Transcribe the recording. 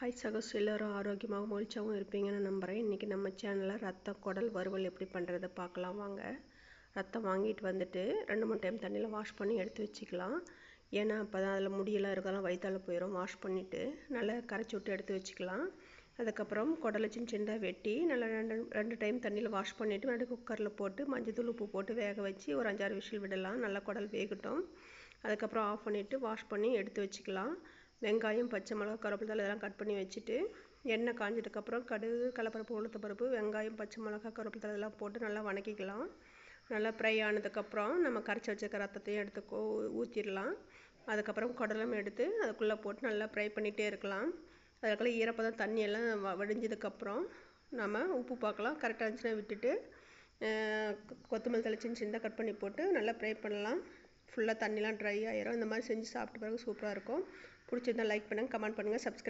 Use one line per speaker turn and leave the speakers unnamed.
Hi சகோஸ் எல்லோரும் ஆரோக்கியமாகவும் மகிழ்ச்சியாகவும் இருப்பீங்கன்னு நம்புகிறேன் இன்றைக்கி நம்ம சேனலில் ரத்தம் குடல் வறுவல் எப்படி பண்ணுறத பார்க்கலாம் வாங்க. ரத்தம் வாங்கிட்டு வந்துட்டு ரெண்டு மூணு டைம் தண்ணியில் வாஷ் பண்ணி எடுத்து வச்சுக்கலாம். ஏன்னா அப்போ தான் அதில் முடியெல்லாம் இருக்கலாம் வயிற்றால் போயிடும் வாஷ் பண்ணிவிட்டு நல்லா கரைச்சி விட்டு எடுத்து வச்சுக்கலாம். அதுக்கப்புறம் குடலை சின்ன சின்னதாக வெட்டி நல்லா ரெண்டு ரெண்டு டைம் தண்ணியில் வாஷ் பண்ணிவிட்டு மறுபடியும் குக்கரில் போட்டு மஞ்சள் உப்பு போட்டு வேக வச்சு ஒரு அஞ்சாறு விசில் விடலாம். நல்லா குடல் வேகட்டும். அதுக்கப்புறம் ஆஃப் பண்ணிவிட்டு வாஷ் பண்ணி எடுத்து வச்சுக்கலாம். வெங்காயம் பச்சை மிளகா கருவேப்பிலை இதெல்லாம் கட் பண்ணி வச்சுட்டு எண்ணெய் காஞ்சதுக்கப்புறம் கடுகு கடலப்பருப்பு உளுத்தப்பருப்பு வெங்காயம் பச்சை மிளகா கருவேப்பிலை இதெல்லாம் போட்டு நல்லா வணக்கிக்கலாம். நல்லா ஃப்ரை ஆனதுக்கப்புறம் நம்ம கரைச்சி வச்சுருக்க ரத்தத்தையும் எடுத்து ஊற்றிடலாம் அதுக்கப்புறம் குடலும் எடுத்து அதுக்குள்ளே போட்டு நல்லா ஃப்ரை பண்ணிகிட்டே இருக்கலாம். அதுக்குள்ளே ஈரப்பதம் தண்ணியெல்லாம் வ வடிஞ்சதுக்கப்புறம் நம்ம உப்பு பார்க்கலாம். கரெக்டாக இருந்துச்சுன்னா விட்டுட்டு கொத்தமல்லி தலை சின்ன சின்னதாக கட் பண்ணி போட்டு நல்லா ஃப்ரை பண்ணலாம். ஃபுல்லாக தண்ணிலாம் ட்ரை ஆயிரும். இந்த மாதிரி செஞ்சு சாப்பிட்டு பிறகு சூப்பராக இருக்கும். பிடிச்சிருந்தா லைக் பண்ணுங்கள் கமெண்ட் பண்ணுங்கள் சப்ஸ்கிரைப்